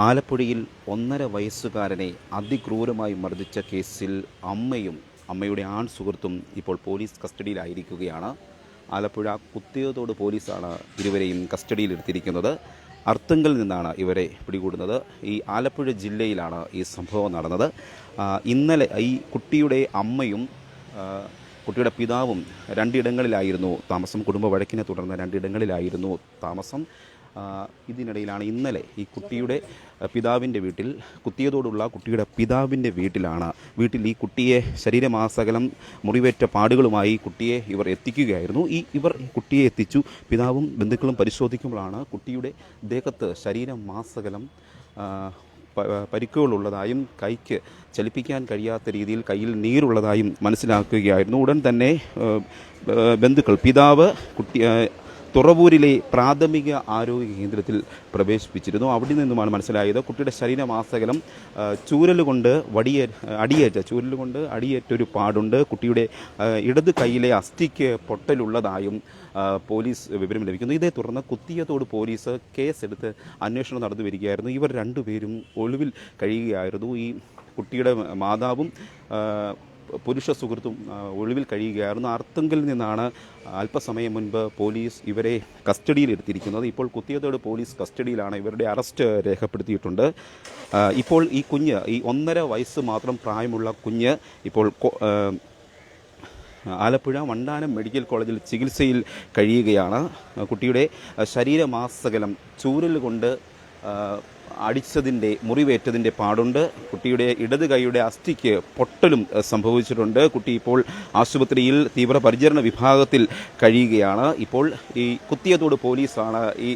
ആലപ്പുഴയിൽ ഒന്നര വയസ്സുകാരനെ അതിക്രൂരമായി മർദ്ദിച്ച കേസിൽ അമ്മയും അമ്മയുടെ ആൺ സുഹൃത്തും ഇപ്പോൾ പോലീസ് കസ്റ്റഡിയിലായിരിക്കുകയാണ്. ആലപ്പുഴ കുത്തിയതോട് പോലീസാണ് ഇരുവരെയും കസ്റ്റഡിയിലെടുത്തിരിക്കുന്നത്. അർത്തുങ്കൽ നിന്നാണ് ഇവരെ പിടികൂടുന്നത്. ഈ ആലപ്പുഴ ജില്ലയിലാണ് ഈ സംഭവം നടന്നത്. ഇന്നലെ ഈ കുട്ടിയുടെ അമ്മയും കുട്ടിയുടെ പിതാവും രണ്ടിടങ്ങളിലായിരുന്നു താമസം. കുടുംബ വഴക്കിനെ തുടർന്ന് രണ്ടിടങ്ങളിലായിരുന്നു താമസം. ഇതിനിടയിലാണ് ഇന്നലെ ഈ കുട്ടിയുടെ പിതാവിന്റെ വീട്ടിൽ കുത്തിയതോടുള്ള കുട്ടിയുടെ പിതാവിന്റെ വീട്ടിലാണ് വീട്ടിൽ ഈ കുട്ടിയെ ശരീരമാസകലം മുറിവേറ്റ പാടുകളുമായി കുട്ടിയെ ഇവർ എത്തിക്കുകയായിരുന്നു. ഈ ഇവർ കുട്ടിയെ എത്തിച്ചു. പിതാവും ബന്ധുക്കളും പരിശോധിക്കുമ്പോഴാണ് കുട്ടിയുടെ ദേഹത്ത് ശരീരമാസകലം പരിക്കുകളുള്ളതായും കൈക്ക് ചലിപ്പിക്കാൻ കഴിയാത്ത രീതിയിൽ കയ്യിൽ നീരുള്ളതായും മനസ്സിലാക്കുകയായിരുന്നു. ഉടൻ തന്നെ ബന്ധുക്കൾ പിതാവ് കുട്ടി തുറവൂരിലെ പ്രാഥമിക ആരോഗ്യ കേന്ദ്രത്തിൽ പ്രവേശിപ്പിച്ചിരുന്നു. അവിടെ നിന്നുമാണ് മനസ്സിലായത് കുട്ടിയുടെ ശരീരമാസകലം ചൂരലുകൊണ്ട് കൊണ്ട് വടിയേ അടിയേറ്റ ചൂരൽ കൊണ്ട് അടിയേറ്റൊരു പാടുണ്ട്. കുട്ടിയുടെ ഇടത് കൈയിലെ അസ്ഥിക്ക് പൊട്ടലുള്ളതായും പോലീസ് വിവരം ലഭിക്കുന്നു. ഇതേ തുടർന്ന് കുത്തിയതോട് പോലീസ് കേസെടുത്ത് അന്വേഷണം നടന്നു വരികയായിരുന്നു. ഇവർ രണ്ടുപേരും ഒളിവിൽ കഴിയുകയായിരുന്നു. ഈ കുട്ടിയുടെ മാതാവും പുരുഷ സുഹൃത്തും ഒളിവിൽ കഴിയുകയായിരുന്നു. അർത്തുങ്കിൽ നിന്നാണ് അല്പസമയം മുൻപ് പോലീസ് ഇവരെ കസ്റ്റഡിയിലെടുത്തിരിക്കുന്നത് ഇപ്പോൾ കുത്തിയതോട് പോലീസ് കസ്റ്റഡിയിലാണ് ഇവരുടെ അറസ്റ്റ് രേഖപ്പെടുത്തിയിട്ടുണ്ട്. ഇപ്പോൾ ഈ കുഞ്ഞ് ഈ ഒന്നര വയസ്സ് മാത്രം പ്രായമുള്ള കുഞ്ഞ് ഇപ്പോൾ ആലപ്പുഴ വണ്ടാനം മെഡിക്കൽ കോളേജിൽ ചികിത്സയിൽ കഴിയുകയാണ്. കുട്ടിയുടെ ശരീരമാസകലം ചൂരൽ കൊണ്ട് അടിച്ചതിന്റെ മുറിവേറ്റതിന്റെ പാടുണ്ട്. കുട്ടിയുടെ ഇടത് കൈയുടെ അസ്ഥിക്ക് പൊട്ടലും സംഭവിച്ചിട്ടുണ്ട്. കുട്ടി ഇപ്പോൾ ആശുപത്രിയിൽ തീവ്രപരിചരണ വിഭാഗത്തിൽ കഴിയുകയാണ്. ഇപ്പോൾ ഈ കുത്തിയതോട് പോലീസാണ് ഈ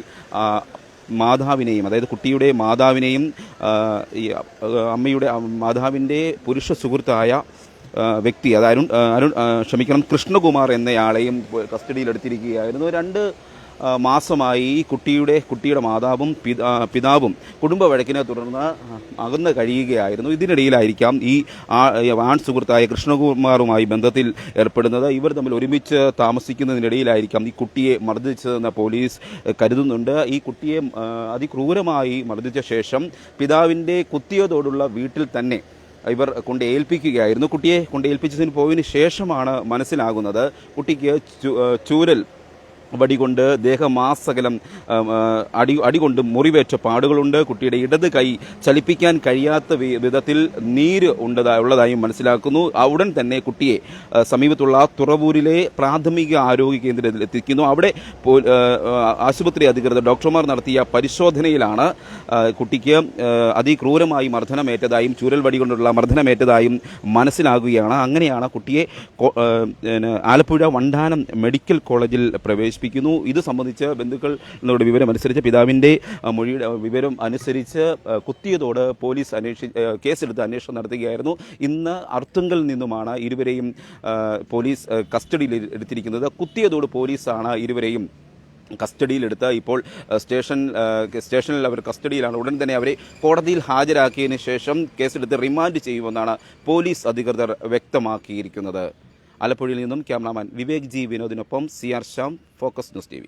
മാതാവിനെയും അതായത് കുട്ടിയുടെ മാതാവിനെയും ഈ അമ്മയുടെ മാതാവിന്റെ പുരുഷ സുഹൃത്തായ വ്യക്തി അത് അരുൺ അരുൺ ക്ഷമിക്കണം കൃഷ്ണകുമാർ എന്നയാളെയും കസ്റ്റഡിയിലെടുത്തിരിക്കുകയായിരുന്നു. രണ്ട് മാസമായി ഈ കുട്ടിയുടെ കുട്ടിയുടെ മാതാവും പിതാവും കുടുംബ വഴക്കിനെ തുടർന്ന് അകന്ന് കഴിയുകയായിരുന്നു. ഇതിനിടയിലായിരിക്കാം ഈ ആൺ സുഹൃത്തായ കൃഷ്ണകുമാറുമായി ബന്ധത്തിൽ ഏർപ്പെടുന്നത്. ഇവർ തമ്മിൽ ഒരുമിച്ച് താമസിക്കുന്നതിനിടയിലായിരിക്കാം ഈ കുട്ടിയെ മർദ്ദിച്ചതെന്ന് പോലീസ് കരുതുന്നുണ്ട്. ഈ കുട്ടിയെ അതിക്രൂരമായി മർദ്ദിച്ച ശേഷം പിതാവിന്റെ കുത്തിയതോടുള്ള വീട്ടിൽ തന്നെ ഇവർ കൊണ്ട് ഏൽപ്പിക്കുകയായിരുന്നു. കുട്ടിയെ കൊണ്ട് ഏൽപ്പിച്ചതിന് പോയതിന് ശേഷമാണ് മനസ്സിലാകുന്നത്. കുട്ടിക്ക് ചൂരൽ വടികൊണ്ട് ദേഹമാസകലം അടി അടികൊണ്ട് മുറിവേറ്റ പാടുകളുണ്ട്. കുട്ടിയുടെ ഇടത് കൈ ചലിപ്പിക്കാൻ കഴിയാത്ത വിധത്തിൽ നീര് ഉണ്ടതായി ഉള്ളതായും മനസ്സിലാക്കുന്നു. ഉടൻ തന്നെ കുട്ടിയെ സമീപത്തുള്ള തുറവൂരിലെ പ്രാഥമിക ആരോഗ്യ കേന്ദ്രത്തിൽ എത്തിക്കുന്നു. അവിടെ ആശുപത്രി അധികൃതർ ഡോക്ടർമാർ നടത്തിയ പരിശോധനയിലാണ് കുട്ടിക്ക് അതിക്രൂരമായി മർദ്ദനമേറ്റതായും ചൂരൽ വടി കൊണ്ടുള്ള മർദ്ദനമേറ്റതായും മനസ്സിലാകുകയാണ്. അങ്ങനെയാണ് കുട്ടിയെ ആലപ്പുഴ വണ്ടാനം മെഡിക്കൽ കോളേജിൽ പ്രവേശിപ്പിക്കുന്നു ഇത് സംബന്ധിച്ച് ബന്ധുക്കളുടെ വിവരം അനുസരിച്ച് പിതാവിന്റെ മൊഴിയുടെ വിവരം അനുസരിച്ച് കുത്തിയതോട് പോലീസ് അന്വേഷി കേസെടുത്ത് അന്വേഷണം നടത്തുകയായിരുന്നു. ഇന്ന് അർത്തുങ്കൽ നിന്നുമാണ് ഇരുവരെയും പോലീസ് കസ്റ്റഡിയിൽ എടുത്തിരിക്കുന്നത്. കുത്തിയതോട് പോലീസാണ് ഇരുവരെയും കസ്റ്റഡിയിലെടുത്ത്. ഇപ്പോൾ സ്റ്റേഷൻ സ്റ്റേഷനിൽ അവർ കസ്റ്റഡിയിലാണ്. ഉടൻ തന്നെ അവരെ കോടതിയിൽ ഹാജരാക്കിയതിന് ശേഷം കേസെടുത്ത് റിമാൻഡ് ചെയ്യുമെന്നാണ് പോലീസ് അധികൃതർ വ്യക്തമാക്കിയിരിക്കുന്നത്. ആലപ്പുഴയിൽ നിന്നും cameraman Vivek G വിനോദിനൊപ്പം C R Shyam focus news T